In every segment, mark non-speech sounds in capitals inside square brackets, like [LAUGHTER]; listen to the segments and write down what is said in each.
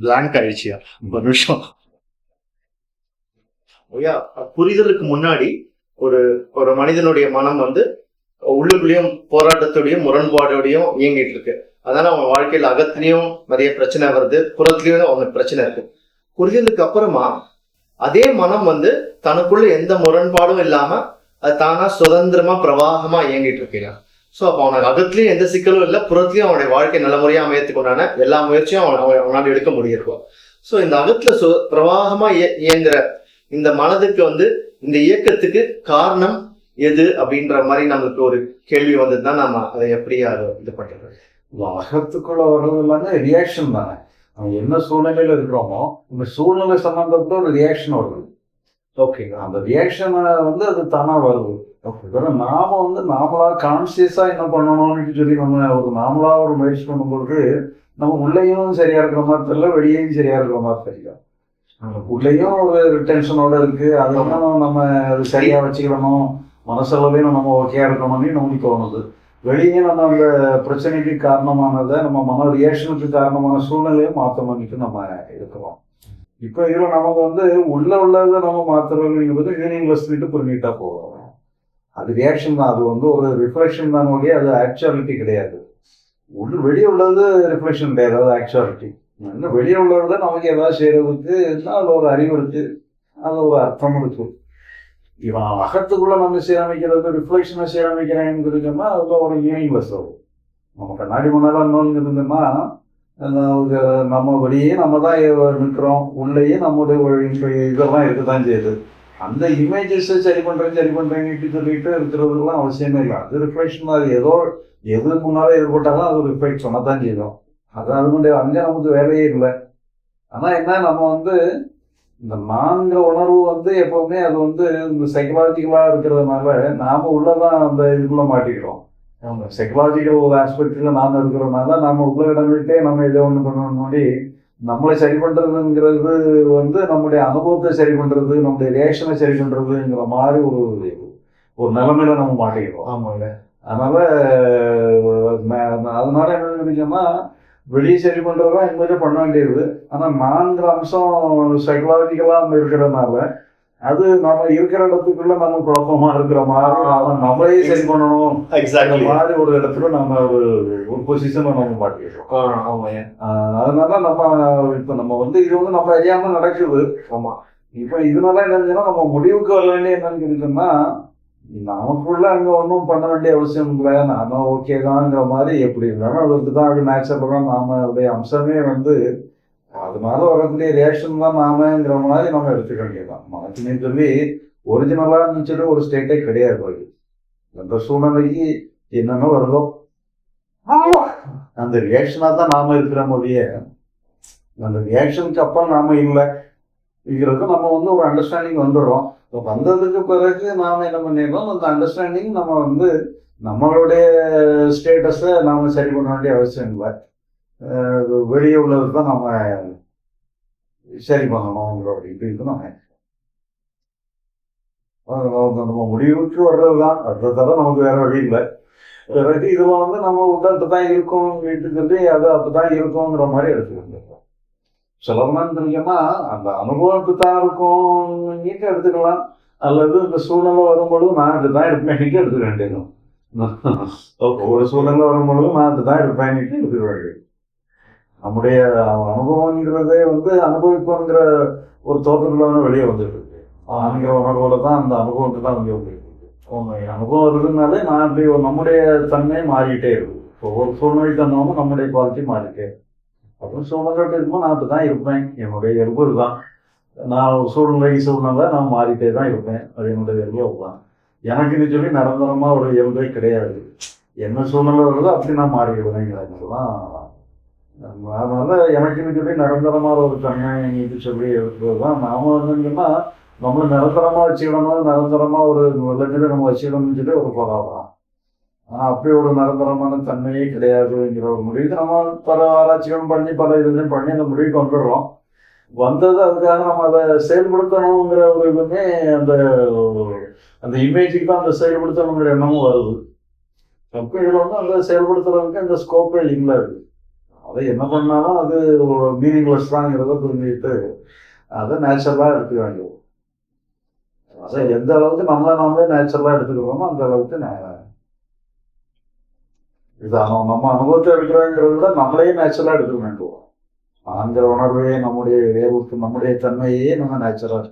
Blank ஆயிடுச்சியா ஒரு நிமிஷம் ஐயா புரிதலுக்கு முன்னாடி ஒரு ஒரு மனிதனுடைய மனம் வந்து உள்ளுக்குள்ளேயும் போராட்டத்தோடையும் முரண்பாடோடையும் இயங்கிட்டு இருக்கு அதனால அவன் வாழ்க்கையில அகத்திலையும் நிறைய பிரச்சனை வருது புறத்துலயும் அவனுக்கு பிரச்சனை இருக்கு. புரிதலுக்கு அப்புறமா அதே மனம் வந்து தனக்குள்ள எந்த முரண்பாடும் இல்லாம அது தானா சுதந்திரமா பிரவாகமா இயங்கிட்டு இருக்குங்க ஸோ அப்போ அவனுக்கு அகத்துலயும் எந்த சிக்கலும் இல்லை புறத்துலயும் அவனுடைய வாழ்க்கை நல்ல முறையா அமையத்துக்குண்டான எல்லா முயற்சியும் அவன் அவன் அவனால் எடுக்க முடியிருக்கும் ஸோ இந்த அகத்துல சு பிரவாகமா இய- இயங்குற இந்த மனதுக்கு வந்து இந்த இயக்கத்துக்கு காரணம் எது அப்படின்ற மாதிரி நம்மளுக்கு ஒரு கேள்வி வந்ததுன்னா நம்ம அதை எப்படி இது பண்றது? அகத்துக்குள்ள வர்றது எல்லாமே ரியாக்ஷன் தானே. நம்ம என்ன சூழ்நிலையில இருக்கிறோமோ இந்த சூழ்நிலை சம்பந்தப்பட்ட ஒரு ரியாக்ஷன் வருது. ஓகேங்க அந்த ரியாக்ஷனை வந்து அது தானா வருது. நாம வந்து நாமளா கான்சியஸா என்ன பண்ணணும்னு சொல்லி நம்ம ஒரு நாமளா ஒரு முயற்சி பண்ணும்பொழுது நம்ம உள்ளேயும் சரியா இருக்கிற மாதிரி தெரியல வெளியேயும் சரியா இருக்கிற மாதிரி தெரியல. உள்ளேயும் ஒரு டென்ஷனோட இருக்கு. அதெல்லாம் நம்ம அது சரியா வச்சுக்கிடணும் மனசளவையும் நம்ம ஓகேயா இருக்கணும்னு நமக்கு தோணுது. வெளியே நம்ம அந்த பிரச்சனைக்கு காரணமானதை நம்ம மன ரியாக்ஷனுக்கு காரணமான சூழ்நிலையை மாற்றணும்னு நம்ம இருக்கிறோம் இப்போ இதில் நமக்கு வந்து உள்ள உள்ளதை நம்ம மாற்றுறோங்கிறது மீனிங்லெஸ் விட்டு புரிஞ்சுக்கிட்டா போதும். அது ரியாக்ஷன் தான். அது வந்து ஒரு ரிஃப்ளெக்ஷன் தான் ஒழிய அது ஆக்சுவாலிட்டி கிடையாது. உள்ள வெளியே உள்ளது ரிஃப்ளெக்ஷன் கிடையாது அது ஆக்சுவாலிட்டி இன்னும் வெளியே உள்ளதை நமக்கு ஏதாவது செய்யறதுக்கு அதில் ஒரு அறிவு இருக்கு அது ஒரு அர்த்தம் இருக்கு இவன் அகத்துக்குள்ள நம்ம சீரமைக்கிறது ரிஃப்ளெக்ஷனை சீரமைக்கிறேங்கிறதுன்னா அதில் ஒரு மீனிங்லெஸ் வரும் நம்ம கண்ணாடி முன்னாடி இன்னொன்று இருந்தோம்னா நம்ம வெளியே நம்ம தான் நிற்கிறோம் உள்ளேயே நம்முடைய இதெல்லாம் இருக்க தான் செய்யுது. அந்த இமேஜஸை சரி பண்ணுறேன் சரி பண்ணுறேங்கிட்டு சொல்லிட்டு இருக்கிறதுலாம் அவசியமே இல்லை. அது ரிஃப்ளெக்ஷன் அது ஏதோ எது முன்னாலே ஏற்பட்டாலும் அது ரிஃப்ளெக்ட் சொன்னதான் தான் செய்யும். அது அதுக்கு அங்கே நமக்கு வேலையே இல்லை. ஆனால் என்ன நம்ம வந்து இந்த நான்கிற உணர்வு வந்து எப்பவுமே அது வந்து இந்த சைக்கலாஜிக்கலாக இருக்கிறதுனால நாம் உள்ளதான் அந்த இதுக்குள்ள மாட்டிக்கிறோம் சைக்கலாஜிக்கல் ஒரு ஆஸ்பெக்டில் நாம் இருக்கிறனால நம்ம உள்ள இடங்கள்கிட்டே நம்ம இதை ஒன்று பண்ணணும் முன்னாடி நம்மளை சரி பண்றதுங்கிறது வந்து நம்முடைய அனுபவத்தை சரி பண்றது நம்முடைய ரியாக்ஷனை சரி பண்றதுங்கிற மாதிரி ஒரு ஒரு நிலைமையில நம்ம மாட்டிக்கிறோம் ஆமாங்க. அதனால அதனால என்ன நினைச்சோம்னா வெளியே சரி பண்றதுலாம் இனிமேல் பண்ண வேண்டியது. ஆனா நான்கு அம்சம் சைக்கலாஜிக்கலா இருக்கிறதுனால அது நம்ம இருக்கிற இடத்துக்குள்ள நம்ம குழப்பமா இருக்கிற மாதிரி அவன் நம்மளையே சரி பண்ணணும். எக்ஸாக்ட்லி மாதிரி ஒரு இடத்துல நம்ம ஒரு ஒரு பொசிஷன்ல நம்ம மாட்டிக்கிறோம் ஆஹ் அதனால நம்ம இப்ப நம்ம வந்து இது வந்து நம்ம அறியாம நடக்குது. ஆமா. இப்ப இதனால என்னன்னா நம்ம முடிவுக்கு வர வேண்டிய என்னன்னு கேட்டோம்னா நமக்குள்ள அங்க ஒன்றும் பண்ண வேண்டிய அவசியம் இல்லை. நாம ஓகே தான்ங்கிற மாதிரி எப்படி இருந்தாலும் அதுக்கு தான் அப்படி நேச்சுரலாக நாம உடைய அம்சமே வந்து அதனால வரக்கூடிய ரேஷன் தான் நாமங்கிற மாதிரி நம்ம எடுத்துக்க வேண்டியதான் மனசுன்னு சொல்லி ஒரிஜினலாக இருந்துச்சுன்னா ஒரு ஸ்டேட்டே கிடையாது போய் அந்த சூழ்நிலைக்கு என்னென்ன வருதோ அந்த ரியாக்ஷனாக தான் நாம இருக்கிற மொழிய அந்த ரியாக்ஷனுக்கு அப்புறம் நாம இல்லை நம்ம வந்து ஒரு அண்டர்ஸ்டாண்டிங் வந்துடுறோம் இப்போ வந்ததுக்கு பிறகு நாம என்ன பண்ணிடுறோம் அந்த அண்டர்ஸ்டாண்டிங் நம்ம வந்து நம்மளுடைய ஸ்டேட்டஸை நாம சரி பண்ண வேண்டிய அவசியம் இல்லை வெளியே உள்ளது தான் நம்ம சரி பண்ணணுங்கிற ஒரு இப்படி இது நம்ம அது நம்ம நம்ம வர்றது தான். அதை தவிர நமக்கு வேற வழி இல்லை. பிறகு இது வந்து நம்ம உடல் தான் இருக்கும் வீட்டுக்கிட்டு அது அப்பதான் இருக்குங்கிற மாதிரி எடுத்துக்கிட்டு சொல்லணும்னு அந்த அனுபவத்து தான் இருக்கும் நீங்க எடுத்துக்கலாம். அல்லது இந்த சூழ்நிலை வரும்பொழுது நான் இதுதான் இருப்பேன் நீங்க எடுத்துக்க வேண்டியது [LAUGHS] ஒரு சூழ்நிலை வரும்பொழுது நான் இதுதான் இருப்பேன் நீங்க எடுத்துக்க வேண்டியது நம்முடைய அனுபவங்கிறதே வந்து அனுபவிப்போங்கிற ஒரு தோற்றத்துல வெளியே வந்துட்டு இருக்கு. ஆங்கிற உணர்வோட தான் அந்த அனுபவத்தை தான் வெளியே வந்துட்டு இருக்கு. அனுபவம் இருக்குதுனாலே நான் அப்படி நம்முடைய தன்மை மாறிட்டே இருக்கு. இப்போ ஒரு சூழ்நிலை தந்தவங்க நம்முடைய குவாலிட்டி மாறிட்டே அப்புறம் சூழ்நிலை இருக்கும்போது நான் அப்படி தான் இருப்பேன். என்னுடைய இயல்பு தான் நான் சூழ்நிலை சூழ்நிலை நான் மாறிட்டே தான் இருப்பேன். அது என்னுடைய இயல்பு தான் எனக்குன்னு சொல்லி நிரந்தரமாக ஒரு இயல்பே கிடையாது. என்ன சூழ்நிலை வருதோ அப்படி நான் மாறிடுவேங்கிறதுலாம் அதனால எனக்கு சொல்லி நிரந்தரமாக ஒரு தன்மை இது சொல்லி தான் நாம வந்துங்கன்னா நம்மளை நிரந்தரமாக வச்சுக்கணும் நிரந்தரமாக ஒரு லட்சத்தை நம்ம வச்சுக்கணும்னு சொல்லி ஒரு போராடலாம் அப்படி ஒரு நிரந்தரமான தன்மையே கிடையாதுங்கிற ஒரு முடிவுக்கு நம்ம பல ஆராய்ச்சிகளும் பண்ணி பல இதுலையும் பண்ணி அந்த முடிவுக்கு வந்துடுறோம் வந்தது அதுக்காக நம்ம அதை செயல்படுத்தணுங்கிற ஒரு இதுவுமே அந்த அந்த இமேஜுக்கு தான் அந்த செயல்படுத்தணுங்கிற எண்ணமும் வருது அப்போ இதில் வந்து அந்த செயல்படுத்துறதுக்கு அந்த ஸ்கோப்பே இல்லை இருக்குது அதை என்ன பண்ணாலும் அது ஒரு மீனிங்லெஸ் தாங்கிறத புரிஞ்சுக்கிட்டு அதை நேச்சுரலாக எடுத்துக்க வேண்டியது அதை எந்த அளவுக்கு நம்மளை நாமளே நேச்சுரலாக எடுத்துக்கிறோமோ அந்த அளவுக்கு இது நம்ம அனுபவத்தை எடுக்கிறோங்கிறத விட நம்மளே நேச்சுரலாக எடுத்துக்க வேண்டும் ஆங்கிற உணர்வே நம்முடைய வேறுக்கு நம்முடைய தன்மையே நம்ம நேச்சுரலாக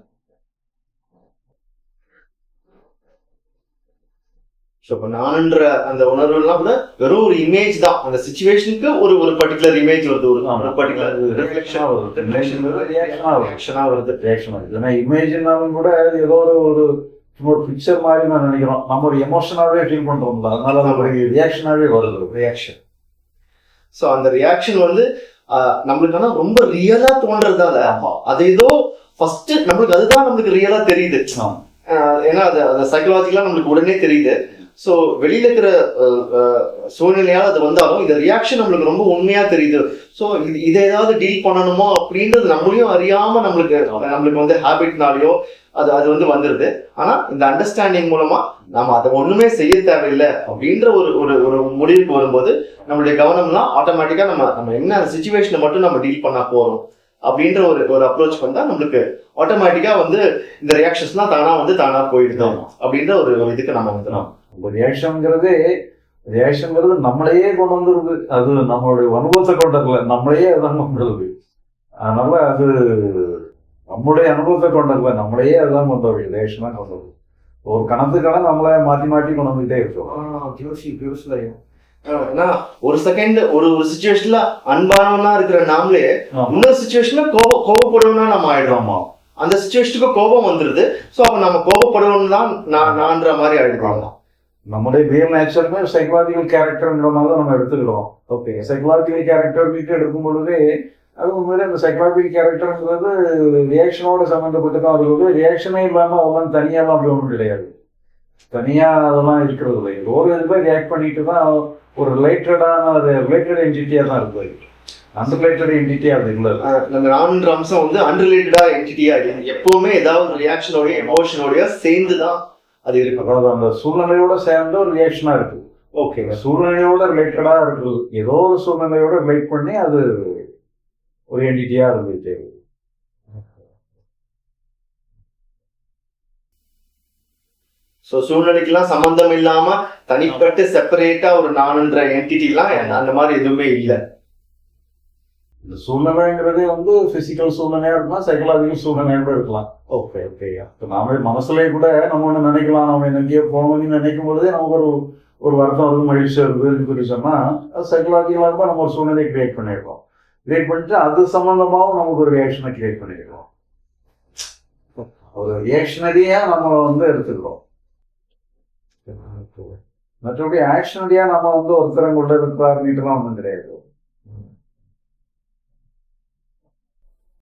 ஸோ இப்போ நானுன்ற அந்த உணர்வுலாம் கூட வெறும் ஒரு இமேஜ் தான். அந்த சுச்சுவேஷனுக்கு ஒரு ஒரு பர்டிகுலர் இமேஜ் வருது. ஒரு ஒரு பர்டிகுலர் ரிஃப்ளெக்ஷன் ரிஃப்ளெக்ஷனாக வருது. ரியாக்ஷன் ஆகுது ஏன்னா இமேஜ்னாலும் கூட ஏதோ ஒரு ஒரு பிக்சர் மாதிரி நான் நினைக்கிறோம். நம்ம ஒரு எமோஷனாகவே ஃபீல் பண்ணுறோம்ல அதனால அது ஒரு ரியாக்ஷனாகவே வருது. ரியாக்ஷன் ஸோ அந்த ரியாக்ஷன் வந்து நம்மளுக்கு ஆனா ரொம்ப ரியலா தோன்றதால அது ஏதோ ஃபர்ஸ்ட் நம்மளுக்கு அதுதான் நம்மளுக்கு ரியலா தெரியுது. ஏன்னா அது அந்த சைக்கலாஜிக்கலா நம்மளுக்கு உடனே தெரியுது. ஸோ வெளியில இருக்கிற சூழ்நிலையால அது வந்தாலும் இந்த ரியாக்ஷன் நம்மளுக்கு ரொம்ப உண்மையா தெரியுது. ஸோ இது இதை ஏதாவது டீல் பண்ணணுமோ அப்படின்றது நம்மளையும் அறியாம நம்மளுக்கு நம்மளுக்கு வந்து ஹேபிட்னாலயோ அது அது வந்து வந்துருது. ஆனா இந்த அண்டர்ஸ்டாண்டிங் மூலமா நாம அதை ஒண்ணுமே செய்ய தேவையில்லை அப்படின்ற ஒரு ஒரு ஒரு முடிவுக்கு வரும்போது நம்மளுடைய கவனம்லாம் ஆட்டோமேட்டிக்கா நம்ம நம்ம என்ன சுச்சுவேஷனை மட்டும் நம்ம டீல் பண்ணா போறோம் அப்படின்ற ஒரு ஒரு அப்ரோச் வந்தா நம்மளுக்கு ஆட்டோமேட்டிக்கா வந்து இந்த ரியாக்ஷன்ஸ்லாம் தானா வந்து தானா போயிடுது அப்படின்ற ஒரு ஒரு இதுக்கு நம்ம வந்துடும் நம்ம ரியாக்ஷனுங்கிறதே ரியாக்ஷனுங்கிறது நம்மளையே கொண்டு வந்துருது அது நம்மளுடைய அனுபவத்தை கொண்டு வரல. நம்மளையே அதான் வருது அதனால அது நம்மளுடைய அனுபவத்தை கொண்டு வரல. நம்மளையே அதான் கொண்டு வருது ரியாக்ஷன் தான் கொண்டு வருது ஒரு கணத்துக்கான நம்மளை மாற்றி மாற்றி கொண்டு வந்துகிட்டே இருக்கோம். ஏன்னா ஒரு செகண்ட் ஒரு ஒரு சுச்சுவேஷன்ல அன்பானவனா இருக்கிற நாமளே இன்னொரு சுச்சுவேஷன்ல கோப கோபப்படுவனா நம்ம ஆயிடுறோம். அந்த சுச்சுவேஷனுக்கு கோபம் வந்துருது. ஸோ அப்ப நம்ம கோபப்படுவோம் தான் நான் நான்ற மாதிரி ஆயிடுறோம். நம்முடைய ரியல் நேச்சருமே சைக்கலாஜிக்கல் கேரக்டர்ங்கிற மாதிரி தான் நம்ம எடுத்துக்கிறோம் ஓகே சைக்கலாஜிக்கல் கேரக்டர் வீட்டு எடுக்கும் பொழுது அது உண்மையிலே அந்த சைக்கலாஜிக்கல் கேரக்டர்ன்றது ரியாக்ஷனோட சம்மந்தப்பட்டு அது வந்து ரியாக்ஷனே இல்லாமல் அவன் தனியாலாம் அப்படி ஒன்றும் கிடையாது தனியாக அதெல்லாம் இருக்கிறது இல்லை ஒரு இதுவே போய் ரியாக்ட் பண்ணிட்டு தான் ஒரு ரிலேட்டடான அது ரிலேட்டட் என்டிட்டியாக தான் இருக்குது அன்ரிலேட்டட் என்டிட்டி அது இல்லை அந்த நம்ம அம்சம் வந்து அன்ரிலேட்டடாக என்டிட்டியா எப்பவுமே ஏதாவது ரியாக்ஷனோடய எமோஷனோடய சேர்ந்து தான் அது இருக்கு. அந்த சூழ்நிலையோட சேர்ந்த ஒரு ரியாக்ஷனாக இருக்குது ஓகே சூழ்நிலையோட ரிலேட்டடாக இருக்கு. ஏதோ ஒரு சூழ்நிலையோட ரிலேட் பண்ணி அது ஒரு என்டிட்டியா இருந்துச்சு ஸோ சூழ்நிலைக்கெல்லாம் சம்மந்தம் இல்லாமல் தனிப்பட்டு செப்பரேட்டாக ஒரு நானுன்ற என்டிட்டிலாம் அந்த மாதிரி எதுவுமே இல்லை. இந்த சூழ்நிலைங்கிறதே வந்து பிசிக்கல் சூழ்நிலையா இருக்கலாம் சைக்கலாஜிக்கல் சூழ்நிலையா கூட இருக்கலாம். ஓகே ஓகே இப்போ நாம மனசுலயே கூட நம்ம ஒன்று நினைக்கலாம் நம்ம எங்கேயோ போகணும்னு நினைக்கும் பொழுதே நமக்கு ஒரு ஒரு வருத்தம் வருது மகிழ்ச்சி வருதுன்னு சொல்லி சொன்னா அது சைக்கலாஜிக்கலாக இருந்தால் நம்ம ஒரு சூழ்நிலையை கிரியேட் பண்ணிடுறோம். கிரியேட் பண்ணிட்டு அது சம்பந்தமாகவும் நமக்கு ஒரு ரியாக்ஷனை கிரியேட் பண்ணிடுறோம். ஒரு ரியாக்ஷனரியா நம்ம வந்து எடுத்துக்கிறோம். மற்றபடி ஆக்ஷனரியா நம்ம வந்து ஒருத்தரங்க உள்ள இருப்பாருன்னுட்டுலாம் ஒன்றும் கிடையாது.